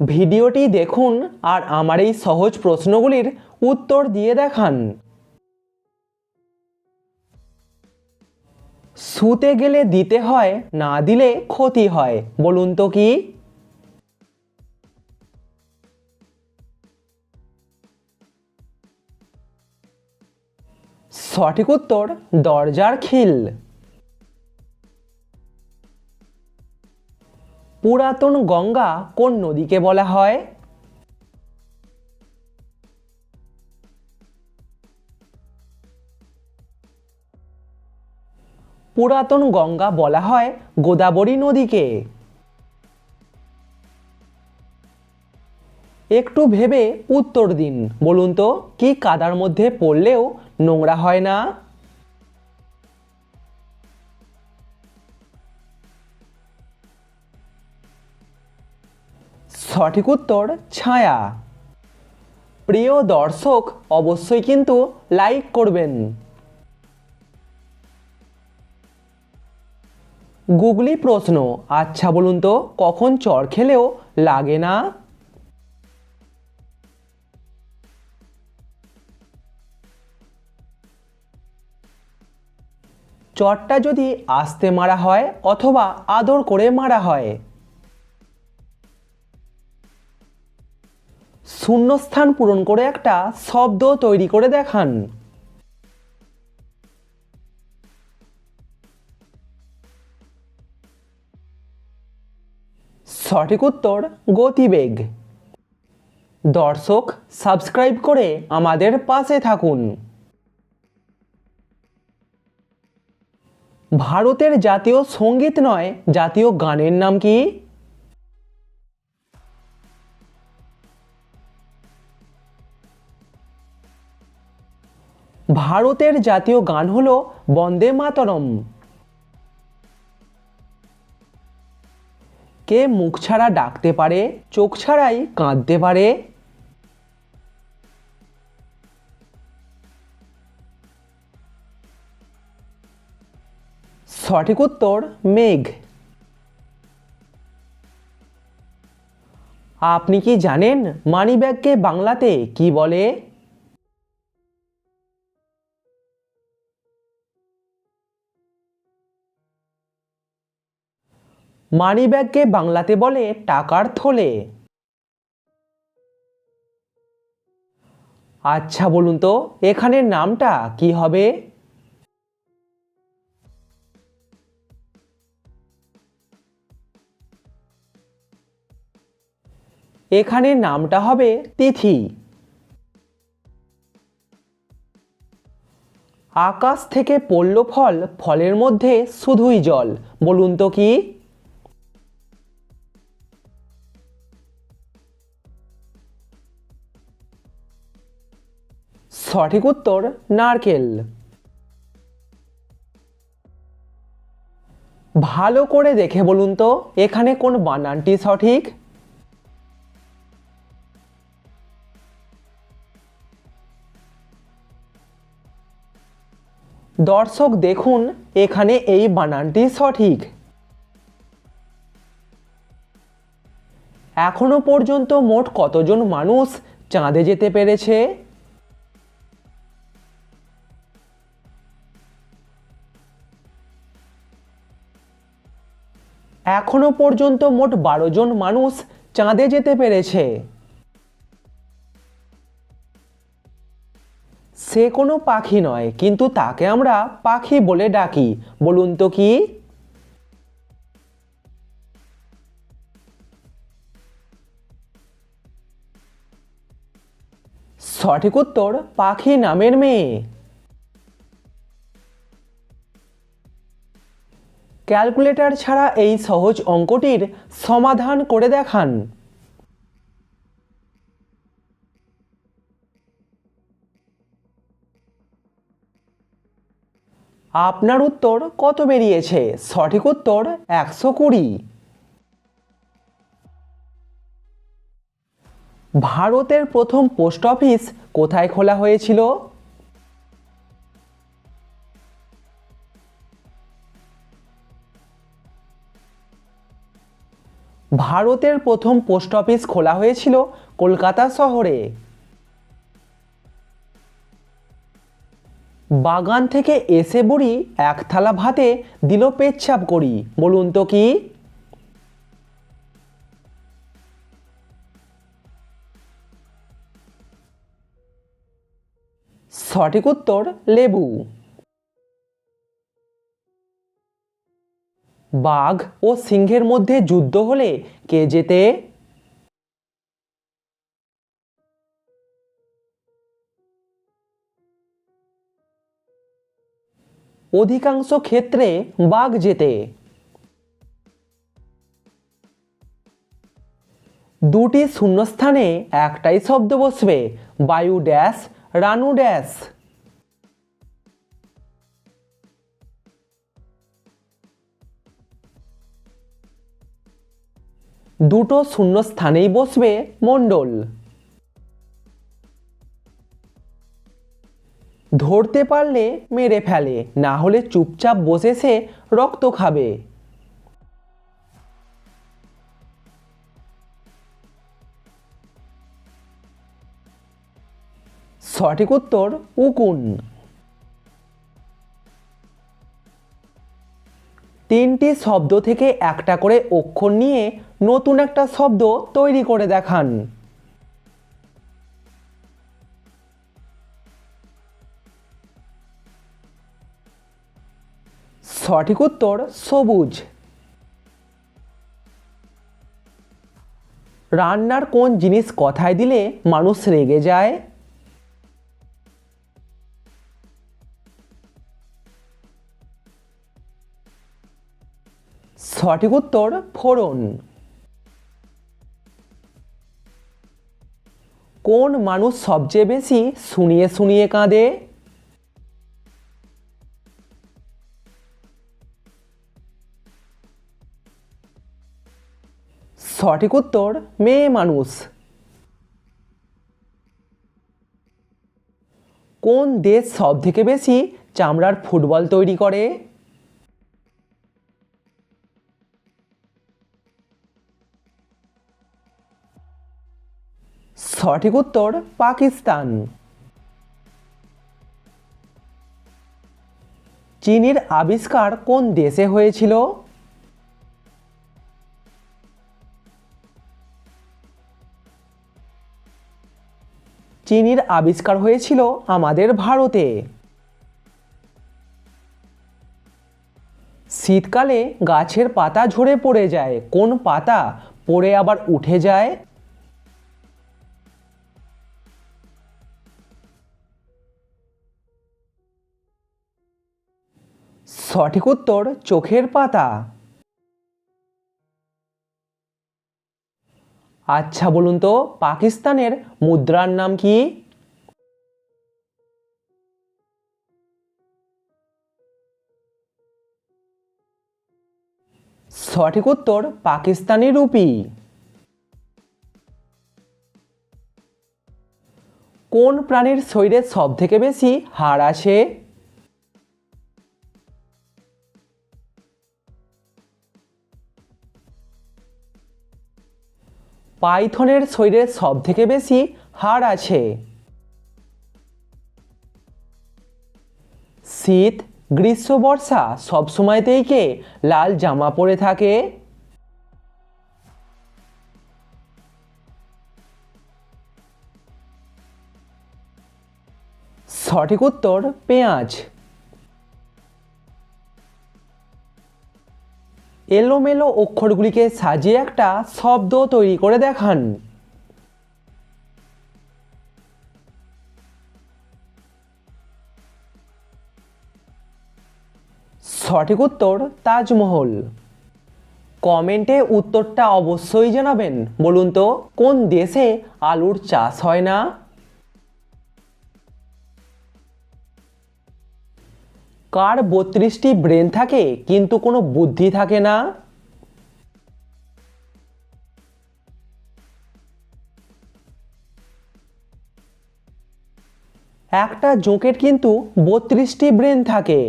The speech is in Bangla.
ভিডিওটি দেখুন আর আমার এই সহজ প্রশ্নগুলির উত্তর দিয়ে দেখান। শুতে গেলে দিতে হয়, না দিলে ক্ষতি হয়, বলুন তো কি? সঠিক উত্তর, দরজার খিল। পুরাতন গঙ্গা কোন নদীকে বলা হয়? পুরাতন গঙ্গা বলা হয় গোদাবরী নদীকে। একটু ভেবে উত্তর দিন, বলুন তো, কি কাদার মধ্যে পড়লেও নোংরা হয় না? সঠিক উত্তর, ছায়া। প্রিয় দর্শক, অবশ্যই কিন্তু লাইক করবেন। গুগলি প্রশ্ন আচ্ছা বলুন তো, কখন চর খেলেও লাগে না? চটটা যদি আস্তে মারা হয় অথবা আদর করে মারা হয়। শূন্যস্থান পূরণ করে একটা শব্দ তৈরি করে দেখান। সঠিক উত্তর, গতিবেগ। দর্শক, সাবস্ক্রাইব করে আমাদের পাশে থাকুন। ভারতের জাতীয় সংগীত নয়, জাতীয় গানের নাম কি? ভারতের জাতীয় গান হলো বন্দে মাতরম। কে মুখ ছাড়া ডাকতে পারে, চোখ ছাড়াই কাঁদতে পারে? সঠিক উত্তর, মেঘ। আপনি কি জানেন মানিব্যাগকে বাংলাতে কি বলে? মানিব্যাগকে বাংলাতে বলে টাকার থলে। আচ্ছা বলুন তো, এখানের নামটা কি হবে? এখানে নামটা হবে তিথি। আকাশ থেকে পড়ল ফল, ফলের মধ্যে শুধুই জল। বলুন তো কি? সঠিক উত্তর, নারকেল। ভালো করে দেখে বলুন তো, এখানে কোন বানানটি সঠিক? দর্শক, দেখুন, এখানে এই বানানটি সঠিক। এখনও পর্যন্ত মোট কতজন মানুষ চাঁদে যেতে পেরেছে? এখনও পর্যন্ত মোট বারো জন মানুষ চাঁদে যেতে পেরেছে। সে কোনো পাখি নয়, কিন্তু তাকে আমরা পাখি বলে ডাকি। বলুন তো কি? সঠিক উত্তর, পাখি নামের মেয়ে। ক্যালকুলেটর ছাড়া এই সহজ অঙ্কটির সমাধান করে দেখান। আপনার উত্তর কত বেরিয়েছে? সঠিক উত্তর একশো কুড়ি। ভারতের প্রথম পোস্ট অফিস কোথায় খোলা হয়েছিল? ভারতের প্রথম পোস্ট অফিস খোলা হয়েছিল কলকাতা শহরে। বাগান থেকে এসে বুড়ি এক থালা ভাতে দিল পেচ্ছাপ করি। বলুন তো কি? সঠিক উত্তর, লেবু। বাঘ ও সিংহের মধ্যে যুদ্ধ হলে কে যেতে অধিকাংশ ক্ষেত্রে বাঘ যেতে দুটি শূন্যস্থানে একটাই শব্দ বসবে, বায়ু ড্যাশ, রানু ড্যাশ। দুটো শূন্যস্থানেই বসবে মণ্ডল। ধরতে পারলে মেরে ফেলে, না হলে চুপচাপ বসে সে রক্ত খাবে। সঠিক উত্তর উকুন। তিনটি শব্দ থেকে একটা করে অক্ষর নিয়ে নতুন একটা শব্দ তৈরি করে দেখান। সঠিক উত্তর সবুজ। রান্নার কোন জিনিস কথায় দিলে মানুষ রেগে যায়? সঠিক উত্তর, ফোড়ন। কোন মানুষ সবচেয়ে বেশি শুনিয়ে শুনিয়ে কাঁদে? সঠিক উত্তর, মেয়ে মানুষ। কোন দেশ সব থেকে বেশি চামড়ার ফুটবল তৈরি করে? সঠিক উত্তর পাকিস্তান। চিনির আবিষ্কার কোন দেশে হয়েছিল? চিনির আবিষ্কার হয়েছিল আমাদের ভারতে। শীতকালে গাছের পাতা ঝরে পড়ে যায়, কোন পাতা পড়ে আবার উঠে যায়? সঠিক উত্তর চোখের পাতা। আচ্ছা বলুন তো, পাকিস্তানের মুদ্রার নাম কি? সঠিক উত্তর পাকিস্তানি রুপি। কোন প্রাণীর শরীরে সব থেকে বেশি হাড় আছে পাইথনের শরীরে সব থেকে বেশি হাড় আছে। শীত, গ্রীষ্ম, বর্ষা সব সময়তেই কে লাল জামা পরে থাকে? সঠিক উত্তর পেঁয়াজ। এলোমেলো অক্ষরগুলিকে সাজিয়ে একটা শব্দ তৈরি করে দেখান। সঠিক উত্তর তাজমহল। কমেন্টে উত্তরটা অবশ্যই জানাবেন। বলুন তো, কোন দেশে আলুর চাষ হয় না? কার বত্রিশটি ব্রেন থাকে, কিন্তু কোনো বুদ্ধি থাকে না? একটা জোঁকের কিন্তু বত্রিশটি ব্রেন থাকে।